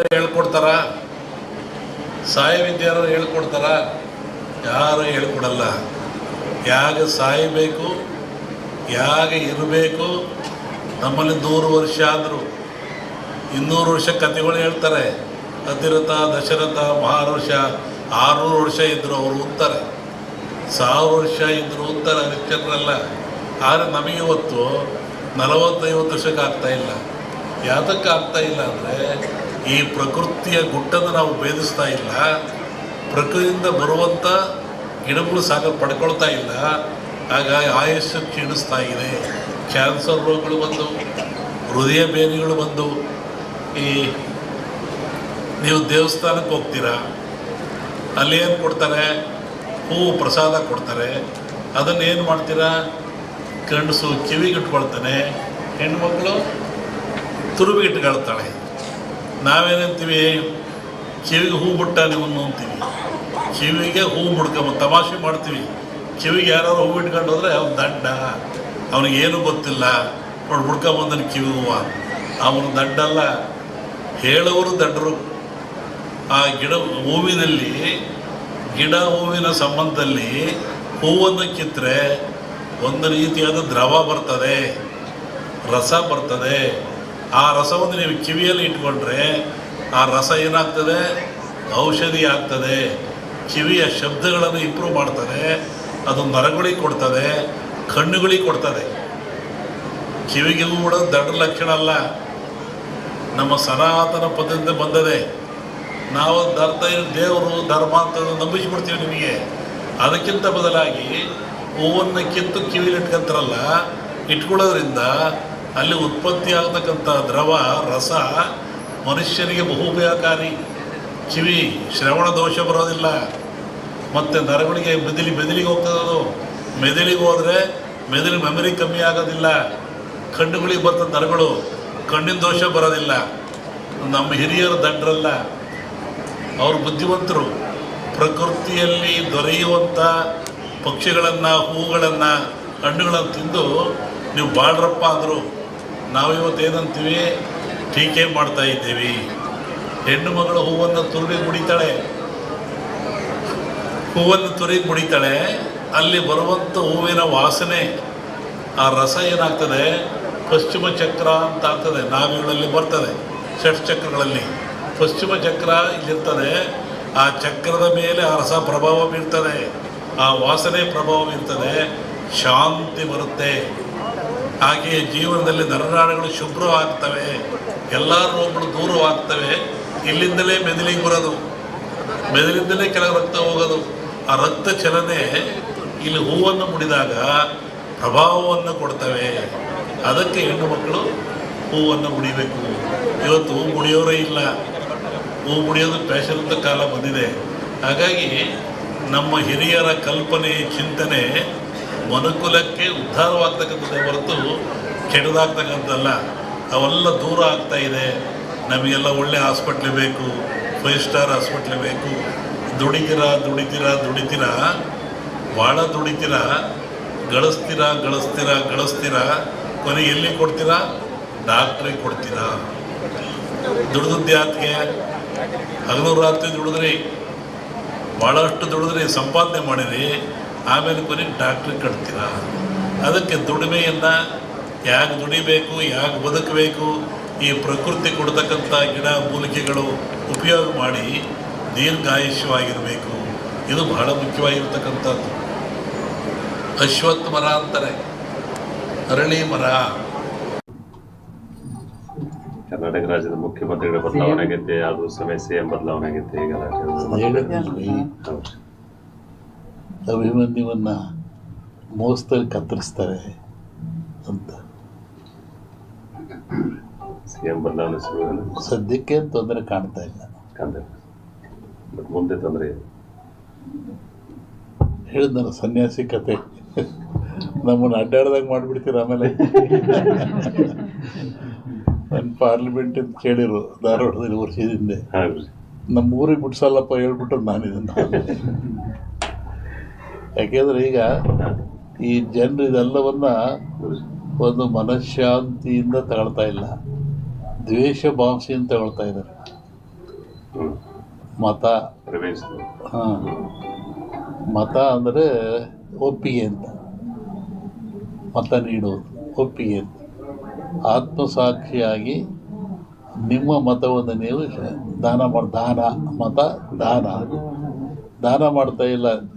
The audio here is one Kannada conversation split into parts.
ಹೇಳ್ಕೊಡ್ತಾರ? ಸಾಯ ವಿದ್ಯಾರು ಹೇಳ್ಕೊಡ್ತಾರ? ಯಾರು ಹೇಳ್ಕೊಡಲ್ಲ. ಯಾಗ ಸಾಯಬೇಕು, ಯಾಗ ಇರಬೇಕು, ನಮ್ಮಲ್ಲಿ ನೂರು ವರ್ಷ ಆದರು. ಇನ್ನೂರು ವರ್ಷ ಕಥೆಗಳು ಹೇಳ್ತಾರೆ. ಅತಿರಥ, ದಶರಥ, ಮಹಾರುಷ, ಆರುನೂರು ವರ್ಷ ಇದ್ದರು ಅವರು ಅಂತಾರೆ ಸಾವಿರ ವರ್ಷ ಇದ್ದರು ಅಂತಾರೆ ಹರಿಶ್ಚಂದ್ರಲ್ಲ ಆದರೆ ನಮಗೆ ಇವತ್ತು ನಲವತ್ತೈವತ್ತು ವರ್ಷಕ್ಕೆ ಆಗ್ತಾಯಿಲ್ಲ ಯಾತಕ್ಕೆ ಆಗ್ತಾ ಇಲ್ಲ ಅಂದರೆ ಈ ಪ್ರಕೃತಿಯ ಗುಟ್ಟನ್ನು ನಾವು ಭೇದಿಸ್ತಾ ಇಲ್ಲ. ಪ್ರಕೃತಿಯಿಂದ ಬರುವಂಥ ಗಿಡಗಳು ಸಾಗ ಪಡ್ಕೊಳ್ತಾ ಇಲ್ಲ. ಹಾಗಾಗಿ ಆಯಸ್ಸು ಕ್ಷೀಣಿಸ್ತಾ ಇದೆ. ಕ್ಯಾನ್ಸರ್ ರೋಗಗಳು ಬಂದು ಹೃದಯ ಬೇನೆಗಳು ಬಂದು ಈ ನೀವು ದೇವಸ್ಥಾನಕ್ಕೆ ಹೋಗ್ತೀರಾ? ಅಲ್ಲಿ ಏನು ಕೊಡ್ತಾರೆ? ಹೂವು ಪ್ರಸಾದ ಕೊಡ್ತಾರೆ. ಅದನ್ನು ಏನು ಮಾಡ್ತೀರಾ? ಗಂಡಸು ಕಿವಿಗಿಟ್ಕೊಳ್ತಾನೆ ಹೆಣ್ಮಕ್ಳು ತುರುಬಿಗೆ ಇಟ್ಕೊಳ್ತಾಳೆ ನಾವೇನಂತೀವಿ ಕಿವಿಗೆ ಹೂ ಬಿಟ್ಟ ನಿಮ್ಮನ್ನು ಅಂತೀವಿ. ಕಿವಿಗೆ ಹೂ ಮುಡ್ಕೊಂಬ ತಮಾಷೆ ಮಾಡ್ತೀವಿ. ಕಿವಿಗೆ ಯಾರು ಹೂ ಇಟ್ಕೊಂಡು ಹೋದ್ರೆ ಅವ್ನು ದಡ್ಡ ಅವನಿಗೆ ಏನೂ ಗೊತ್ತಿಲ್ಲ. ನೋಡಿ ಹುಡ್ಕೊಂಬಂದನ ಕಿವಿ ಹೂವ. ಅವನು ದಡ್ಡಲ್ಲ ಹೇಳೋರು ದಡ್ಡರು ಆ ಗಿಡ ಹೂವಿನಲ್ಲಿ, ಗಿಡ ಹೂವಿನ ಸಂಬಂಧದಲ್ಲಿ ಹೂವನ್ನು ಕಿತ್ತರೆ ಒಂದು ರೀತಿಯಾದ ದ್ರವ ಬರ್ತದೆ. ರಸ ಬರ್ತದೆ. ಆ ರಸವನ್ನು ನೀವು ಕಿವಿಯಲ್ಲಿ ಇಟ್ಕೊಂಡ್ರೆ ಆ ರಸ ಏನಾಗ್ತದೆ? ಔಷಧಿ ಆಗ್ತದೆ. ಕಿವಿಯ ಶಬ್ದಗಳನ್ನು ಇಂಪ್ರೂವ್ ಮಾಡ್ತದೆ. ಅದು ನರಗಳಿಗೆ ಕೊಡ್ತದೆ, ಕಣ್ಣುಗಳಿಗೆ ಕೊಡ್ತದೆ. ಕಿವಿಗೆ ಕೂಡ ದೊಡ್ಡ ಲಕ್ಷಣ ಅಲ್ಲ. ನಮ್ಮ ಸನಾತನ ಪದ್ಧತಿಯಿಂದ ಬಂದದೆ. ನಾವು ಧರ್ಮ, ದೇವರು, ಧರ್ಮ ಅಂತ ನಂಬಿಸಿಬಿಡ್ತೀವಿ ನಿಮಗೆ. ಅದಕ್ಕಿಂತ ಬದಲಾಗಿ ಹೂವನ್ನು ಕಿತ್ತು ಕಿವಿಲಿ ಇಟ್ಕೊಂತಾರಲ್ಲ, ಇಟ್ಕೊಳ್ಳೋದ್ರಿಂದ ಅಲ್ಲಿ ಉತ್ಪತ್ತಿ ಆಗತಕ್ಕಂಥ ದ್ರವ, ರಸ ಮನುಷ್ಯನಿಗೆ ಬಹು ಉಪಯೋಗಕಾರಿ ಕಿವಿ, ಶ್ರವಣ ದೋಷ ಬರೋದಿಲ್ಲ. ಮತ್ತು ನರಗಳಿಗೆ ಮೆದುಳಿ, ಮೆದುಳಿಗೆ ಹೋಗ್ತದೆ ಅದು ಮೆದುಳಿಗೆ ಹೋದರೆ ಮೆದಿಲಿ ಮೆಮರಿ ಕಮ್ಮಿ ಆಗೋದಿಲ್ಲ. ಕಣ್ಣುಗಳಿಗೆ ಬರ್ತದೆ ನರಗಳು, ಕಣ್ಣಿನ ದೋಷ ಬರೋದಿಲ್ಲ. ನಮ್ಮ ಹಿರಿಯರು ದಡ್ಡರಲ್ಲ ಅವರು ಬುದ್ಧಿವಂತರು. ಪ್ರಕೃತಿಯಲ್ಲಿ ದೊರೆಯುವಂಥ ಪಕ್ಷಿಗಳನ್ನು, ಹೂಗಳನ್ನು, ಹಣ್ಣುಗಳನ್ನು ತಿಂದು ನೀವು ಬಾಳ್ರಪ್ಪ ಅಂದರು. ನಾವಿವತ್ತು ಏನಂತೀವಿ? ಟೀಕೆ ಮಾಡ್ತಾ ಇದ್ದೀವಿ. ಹೆಣ್ಣು ಮಗಳು ಹೂವನ್ನು ತುರುಗಿ ಮುಡಿತಾಳೆ. ಹೂವನ್ನು ತುರುಗಿ ಮುಡಿತಾಳೆ. ಅಲ್ಲಿ ಬರುವಂಥ ಹೂವಿನ ವಾಸನೆ, ಆ ರಸ ಏನಾಗ್ತದೆ? ಪಶ್ಚಿಮ ಚಕ್ರ ಅಂತ ಆಗ್ತದೆ. ನಾವಿಗಳಲ್ಲಿ ಬರ್ತದೆ ಷಟ್ಚಕ್ರಗಳಲ್ಲಿ ಪಶ್ಚಿಮ ಚಕ್ರ ಇಲ್ಲಿರ್ತದೆ. ಆ ಚಕ್ರದ ಮೇಲೆ ಆ ರಸ ಪ್ರಭಾವ ಬೀರ್ತದೆ. ಆ ವಾಸನೆ ಪ್ರಭಾವ ಬೀರ್ತದೆ. ಶಾಂತಿ ಬರುತ್ತೆ. ಹಾಗೆಯೇ ಜೀವನದಲ್ಲಿ ನರನಾಡುಗಳು ಶುಭ್ರವಾಗ್ತವೆ, ಎಲ್ಲ ರೋಗಗಳು ದೂರವಾಗ್ತವೆ, ಇಲ್ಲಿಂದಲೇ ಮೆದುಳಿಗೆ ಬರೋದು, ಮೆದುಳಿಂದಲೇ ಕೆಲವು ರಕ್ತ ಹೋಗೋದು. ಆ ರಕ್ತ ಚಲನೆ ಇಲ್ಲಿ ಹೂವನ್ನು ಮುಡಿದಾಗ ಪ್ರಭಾವವನ್ನು ಕೊಡ್ತವೆ. ಅದಕ್ಕೆ ಹೆಣ್ಣು ಮಕ್ಕಳು ಹೂವನ್ನು ಮುಡಿಬೇಕು. ಇವತ್ತು ಹೂ ಮುಡಿಯೋರೇ ಇಲ್ಲ. ಹೂ ಮುಡಿಯೋದು ಫ್ಯಾಷನ್ ಕಾಲ ಬಂದಿದೆ. ಹಾಗಾಗಿ ನಮ್ಮ ಹಿರಿಯರ ಕಲ್ಪನೆ, ಚಿಂತನೆ ಮನುಕುಲಕ್ಕೆ ಉದ್ಧಾರವಾಗ್ತಕ್ಕಂಥದ್ದೇ ಹೊರತು ಕೆಡದಾಗ್ತಕ್ಕಂಥದ್ದಲ್ಲ. ಅವೆಲ್ಲ ದೂರ ಆಗ್ತಾ ಇದೆ. ನಮಗೆಲ್ಲ ಒಳ್ಳೆ ಹಾಸ್ಪಿಟ್ಲ್ ಬೇಕು, ಫೈವ್ ಸ್ಟಾರ್ ಹಾಸ್ಪಿಟ್ಲ್ ಬೇಕು. ದುಡಿತೀರಾ ದುಡಿತೀರಾ ದುಡಿತೀರಾ? ಭಾಳ ದುಡಿತೀರಾ? ಗಳಿಸ್ತೀರಾ ಗಳಿಸ್ತೀರಾ ಗಳಿಸ್ತೀರಾ? ಕೊನೆ ಎಲ್ಲಿ ಕೊಡ್ತೀರಾ? ಡಾಕ್ಟ್ರಿಗೆ ಕೊಡ್ತೀರಾ? ದುಡ್ದದ್ದು ಯಾಕೆ? ಹಗಲು ರಾತ್ರಿ ದುಡಿದ್ರಿ. ಭಾಳಷ್ಟು ದುಡಿದ್ರಿ. ಸಂಪಾದನೆ ಮಾಡಿರಿ. ಆಮೇಲೆ ಕೊನೆಗೆ ಡಾಕ್ಟ್ರಿಗೆ ಕಟ್ತೀರ? ಅದಕ್ಕೆ ದುಡಿಮೆಯಿಂದ ಯಾಕೆ ದುಡಿಬೇಕು ಯಾಕೆ ಬದುಕಬೇಕು ಈ ಪ್ರಕೃತಿ ಕೊಡ್ತಕ್ಕಂಥ ಗಿಡ ಮೂಲಿಕೆಗಳು ಉಪಯೋಗ ಮಾಡಿ ದೀರ್ಘಾಯುಷ್ಯವಾಗಿರಬೇಕು. ಇದು ಬಹಳ ಮುಖ್ಯವಾಗಿರ್ತಕ್ಕಂಥದ್ದು. ಅಶ್ವತ್ಥ ಮರ ಅಂತಾರೆ. ಅರಳಿ ಮರ. ಕರ್ನಾಟಕ ರಾಜ್ಯದ ಮುಖ್ಯಮಂತ್ರಿಗಳ ಬದಲಾವಣೆ ಆಗೈತೆ ಅದು ಸಮಯ ಸಿಎಂ ಬದಲಾವಣೆ ಆಗೈತೆ ಈಗ. ಅಭಿಮನ್ಯುವನ್ನ ಮೋಸದಲ್ಲಿ ಕತ್ತರಿಸ್ತಾರೆ ಅಂತ. ಸದ್ಯಕ್ಕೆ ತೊಂದರೆ ಕಾಣ್ತಾ ಇಲ್ಲ. ಮುಂದೆ ತೊಂದರೆ ಹೇಳಿದ್ನಲ್ಲ ಸನ್ಯಾಸಿ ಕತೆ. ನಮ್ಮನ್ನು ಅಡ್ಡಾಡ್ದಾಗ ಮಾಡಿಬಿಡ್ತೀರ ಆಮೇಲೆ? ನನ್ನ ಪಾರ್ಲಿಮೆಂಟ್ ಅಂತ ಕೇಳಿರು ಧಾರವಾಡದಲ್ಲಿ ವರ್ಷದಿಂದ ಹೌದು. ನಮ್ಮ ಊರಿಗೆ ಬಿಡ್ಸಲ್ಲಪ್ಪ ಹೇಳ್ಬಿಟ್ಟು ನಾನು ಇದನ್ನು ಯಾಕೆಂದ್ರೆ ಈಗ ಈ ಜನರು ಇದೆಲ್ಲವನ್ನ ಒಂದು ಮನಃಶಾಂತಿಯಿಂದ ತಗೊಳ್ತಾ ಇಲ್ಲ. ದ್ವೇಷ ಭಾವಿಸಿಯಿಂದ ತಗೊಳ್ತಾ ಇದ್ದಾರೆ. ಮತ. ಹಾಂ. ಮತ ಅಂದರೆ ಒಪ್ಪಿಗೆ ಅಂತ. ಮತ ನೀಡುವುದು ಒಪ್ಪಿಗೆ ಅಂತ. ಆತ್ಮಸಾಕ್ಷಿಯಾಗಿ ನಿಮ್ಮ ಮತವನ್ನು ನೀವು ದಾನ ಮಾಡಿ ದಾನ ಮತ ದಾನ. ದಾನ ಮಾಡ್ತಾ ಇಲ್ಲ.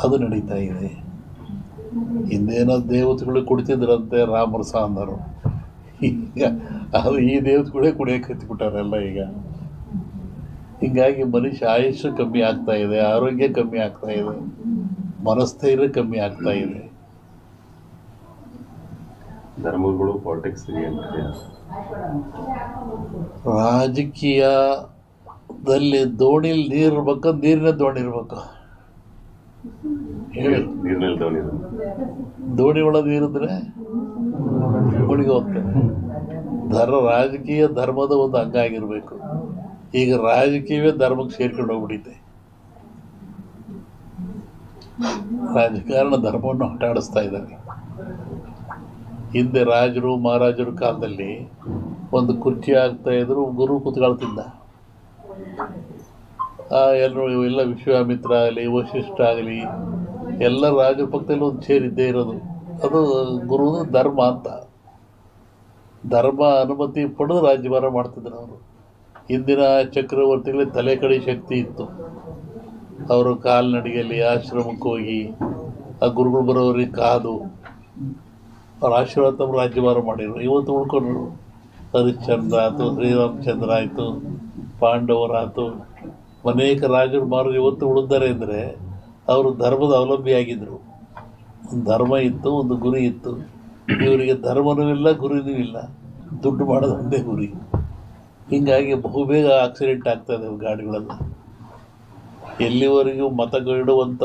ಅದು ನಡೀತಾ ಇದೆ. ಹಿಂದೇನೋ ದೇವತೆಗಳು ಕುಡಿತಿದ್ರಂತೆ ರಾಮರ ಅಂದರು ಈಗ ಅದು ಈ ದೇವತೆಗಳೇ ಕುಡಿಯೋಕೆ ಹತ್ಬಿಟ್ಟಾರೆಲ್ಲ ಈಗ. ಹೀಗಾಗಿ ಮನುಷ್ಯ ಆಯುಷ್ಯ ಕಮ್ಮಿ ಆಗ್ತಾ ಇದೆ ಆರೋಗ್ಯ ಕಮ್ಮಿ ಆಗ್ತಾ ಇದೆ ಮನಸ್ಥೈರ್ಯ ಕಮ್ಮಿ ಆಗ್ತಾ ಇದೆ. ಧರ್ಮಗಳು ಪಾಲಿಟಿಕ್ಸ್ ರಾಜಕೀಯದಲ್ಲಿ ದೋಣಿಲಿ ನೀರು ಇರ್ಬೇಕು ನೀರಿನ ದೋಣಿ ಇರ್ಬೇಕು. ಹೇಳಿ ದೋಣಿ ಒಳಗೆ ಇರಿದ್ರೆ ಮುಳುಗಿ ಹೋಗ್ತದೆ. ಧರ್ಮ ರಾಜಕೀಯ ಧರ್ಮದ ಒಂದು ಅಂಗ ಆಗಿರಬೇಕು. ಈಗ ರಾಜಕೀಯವೇ ಧರ್ಮಕ್ಕೆ ಸೇರ್ಕೊಂಡು ಹೋಗ್ಬಿಟ್ಟಿದೆ. ರಾಜಕಾರಣ ಧರ್ಮವನ್ನು ಆಟಾಡಿಸ್ತಾ ಇದ್ದಾರೆ. ಹಿಂದೆ ರಾಜರು, ಮಹಾರಾಜರ ಕಾಲದಲ್ಲಿ ಒಂದು ಕುರ್ಚಿ ಆಗ್ತಾ ಇದ್ರು, ಗುರು ಕೂತ್ಕೊಳ್ತಿದ್ದ. ಎಲ್ಲರೂ ಎಲ್ಲ ವಿಶ್ವಾಮಿತ್ರ ಆಗಲಿ ವಶಿಷ್ಠ ಆಗಲಿ, ಎಲ್ಲ ರಾಜರ ಒಂದು ಸೇರಿದ್ದೇ ಇರೋದು. ಅದು ಗುರು ಧರ್ಮ ಅಂತ. ಧರ್ಮ ಅನುಮತಿ ಪಡೆದು ರಾಜ್ಯಭಾರ ಮಾಡ್ತಿದ್ರು ಅವರು. ಹಿಂದಿನ ಚಕ್ರವರ್ತಿಗಳ ತಲೆ ಕಡೆ ಶಕ್ತಿ ಇತ್ತು. ಅವರು ಕಾಲ್ನಡಿಗೆಯಲ್ಲಿ ಆಶ್ರಮಕ್ಕೆ ಹೋಗಿ, ಆ ಗುರುಗಳು ಬರೋರಿಗೆ ಕಾದು, ಅವ್ರ ಆಶೀರ್ವಾದ ತಮ್ಮ ರಾಜ್ಯಭಾರ ಮಾಡಿದರು. ಇವತ್ತು ಉಳ್ಕೊಂಡ್ರು. ಹರಿಶ್ಚಂದ್ರ ಆಯಿತು, ಶ್ರೀರಾಮಚಂದ್ರ ಆಯಿತು, ಪಾಂಡವರಾಯ್ತು. ಅನೇಕ ರಾಜರು ಮಾರು ಇವತ್ತು ಉಳಿದ್ದಾರೆ ಅಂದರೆ ಅವರು ಧರ್ಮದ ಅವಲಂಬಿಯಾಗಿದ್ದರು ಒಂದು ಧರ್ಮ ಇತ್ತು, ಒಂದು ಗುರಿ ಇತ್ತು. ಇವರಿಗೆ ಧರ್ಮನೂ ಇಲ್ಲ, ಗುರಿನೂ ಇಲ್ಲ. ದುಡ್ಡು ಮಾಡೋದು ಒಂದೇ ಗುರಿ. ಹೀಗಾಗಿ ಬಹುಬೇಗ ಆಕ್ಸಿಡೆಂಟ್ ಆಗ್ತದೆ ಗಾಡಿಗಳೆಲ್ಲ. ಎಲ್ಲಿವರೆಗೂ ಮತಗಿಡುವಂಥ